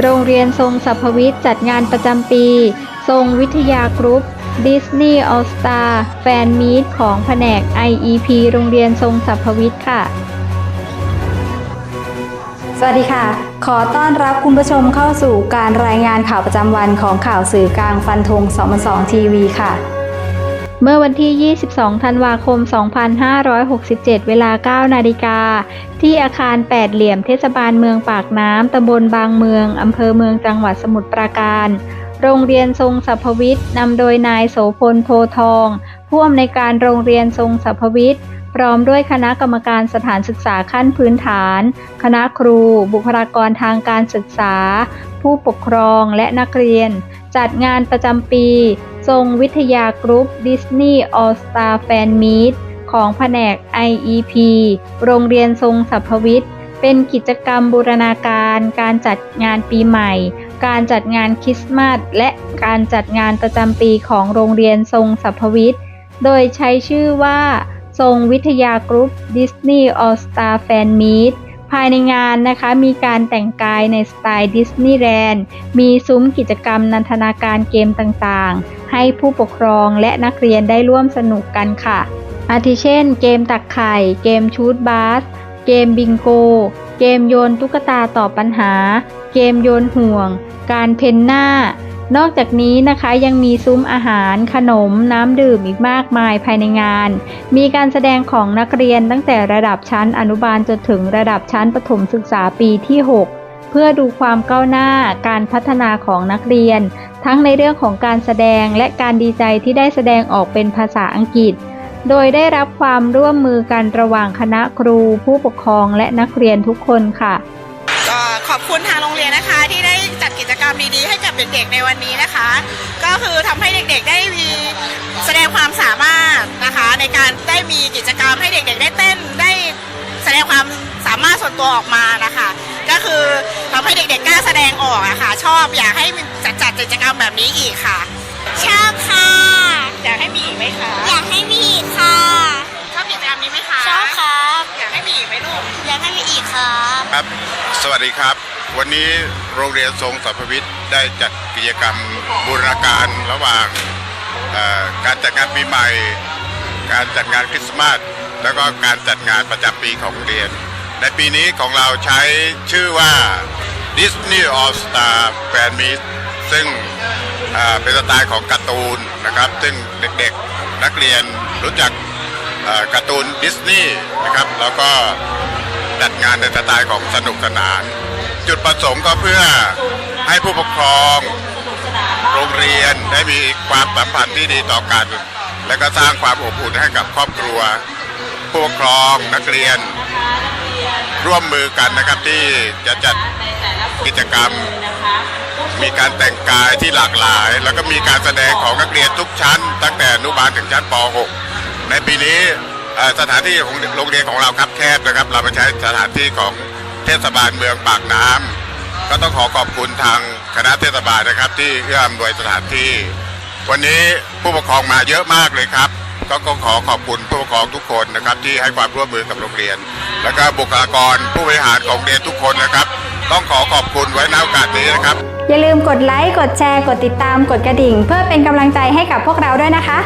โรงเรียนทรงสรรพวิทย์จัดงานประจำปี ทรงวิทยากรุ๊ปดิสนีย์ออสตาแฟนมีตของแผนก IEP โรงเรียนทรงสรรพวิทย์ค่ะ สวัสดีค่ะ ขอต้อนรับคุณผู้ชมเข้าสู่การรายงานข่าวประจำวันของข่าวสื่อกลางฟันธง2 2ทีวีค่ะ เมื่อวันที่ 22 ธันวาคม 2567 เวลา 9 นาฬิกา ที่อาคารแปดเหลี่ยมเทศบาลเมืองปากน้ำ ตำบลบางเมือง อำเภอเมืองจังหวัดสมุทรปราการ โรงเรียนทรงสรพวิทย์นำโดยนายโสพลโพทอง ผู้อำนวยการโรงเรียนทรงสรรพวิทย์พร้อมด้วยคณะกรรมการสถานศึกษาขั้นพื้นฐาน คณะครู บุคลากรทางการศึกษา ผู้ปกครองและนักเรียน จัดงานประจำปี ทรงวิทยากรุ๊ปดิสนีย์ออสตาแฟนมีตของแผนก IEP โรงเรียนทรงสรรพวิทย์ เป็นกิจกรรมบูรณาการ การจัดงานปีใหม่ การจัดงานคริสต์มาส และการจัดงานประจำปีของโรงเรียนทรงสรรพวิทย์ โดยใช้ชื่อว่า ทรงวิทยากรุ๊ปดิสนีย์ออสตาแฟนมีต ภายในงานนะคะมีการแต่งกายในสไตล์ดิสนีย์แลนด์มีซุ้มกิจกรรมนันทนาการเกมต่างๆ ให้ผู้ปกครองและนักเรียนได้ร่วมสนุกกันค่ะ อาทิเช่น เกมตักไข่ เกมชูดบาส เกมบิงโก เกมโยนตุ๊กตาตอบปัญหา เกมโยนห่วง การเพนหน้า นอกจากนี้นะคะยังมีซุ้มอาหาร ขนม น้ำดื่มอีกมากมายภายในงาน มีการแสดงของนักเรียนตั้งแต่ระดับชั้นอนุบาลจนถึงระดับชั้นประถมศึกษาปีที่ 6 เพื่อดูความก้าวหน้าการพัฒนาของนักเรียน ทั้งในเรื่องของการแสดงและการดีใจที่ได้แสดงออกเป็นภาษาอังกฤษ โดยได้รับความร่วมมือกันระหว่างคณะครู ผู้ปกครองและนักเรียนทุกคนค่ะขอบคุณทางโรงเรียนนะคะที่ได้ รรมดีๆให้กับเด็กๆในวันนี้นะคะ ก็คือทำให้เด็กๆได้มีแสดงความสามารถนะคะ ในการได้มีกิจกรรมให้เด็กๆ ได้เต้นได้แสดงความสามารถส่วนตัวออกมานะคะ ก็คือทำให้เด็กๆกล้าแสดงออกอะค่ะชอบอยากให้จัดจัดกิจกรรมแบบนี้อีกค่ะ ชอบค่ะ อยากให้มีอีกไหมคะอยากให้มีอีกค่ะชอบกิจกรรมนี้ไหมคะชอบครับอยากให้มีอีกไหมลูกอยากให้มีอีกครับครับ สวัสดีครับ วันนี้โรงเรียนทรงสรรพวิทย์ได้จัดกิจกรรมบูรณาการระหว่างการจัดงานปีใหม่ การจัดงานคริสต์มาสแล้วก็การจัดงานประจำปีของเรียน ในปีนี้ของเราใช้ชื่อว่า Disney All Star Fan Meet ซึ่งเป็นสไตล์ของการ์ตูนนะครับ ซึ่งเด็กๆนักเรียนรู้จักการ์ตูนดิสนีย์นะครับ แล้วก็จัดงานในสไตล์ของสนุกสนาน จุดประสงค์ก็เพื่อให้ผู้ปกครอง โรงเรียนได้มีความสัมพันธ์ที่ดีต่อกัน และก็สร้างความอบอุ่นให้กับครอบครัว ผู้ปกครองนักเรียน ร่วมมือกันนะครับที่จะจัดกิจกรรม มีการแต่งกายที่หลากหลาย แล้วก็มีการแสดงของนักเรียนทุกชั้น ตั้งแต่อนุบาลถึงชั้นป .6 ในปีนี้สถานที่ของโรงเรียนของเราครับแคบนะครับ เราไปใช้สถานที่ของ เทศบาลเมืองปากน้ำก็ต้องขอขอบคุณทางคณะเทศบาลนะครับ ที่เอื้ออำนวยสถานที่ วันนี้ผู้ปกครองมาเยอะมากเลยครับ ก็ก็ขอขอบคุณผู้ปกครองทุกคนนะครับ ที่ให้ความร่วมมือกับโรงเรียน แล้วก็บุคลากรผู้บริหารของโรงเรียนทุกคนนะครับ ต้องขอขอบคุณไว้ในโอกาสนี้นะครับ อย่าลืมกดไลค์กดแชร์ กดติดตามกดกระดิ่ง เพื่อเป็นกำลังใจให้กับพวกเราด้วยนะคะ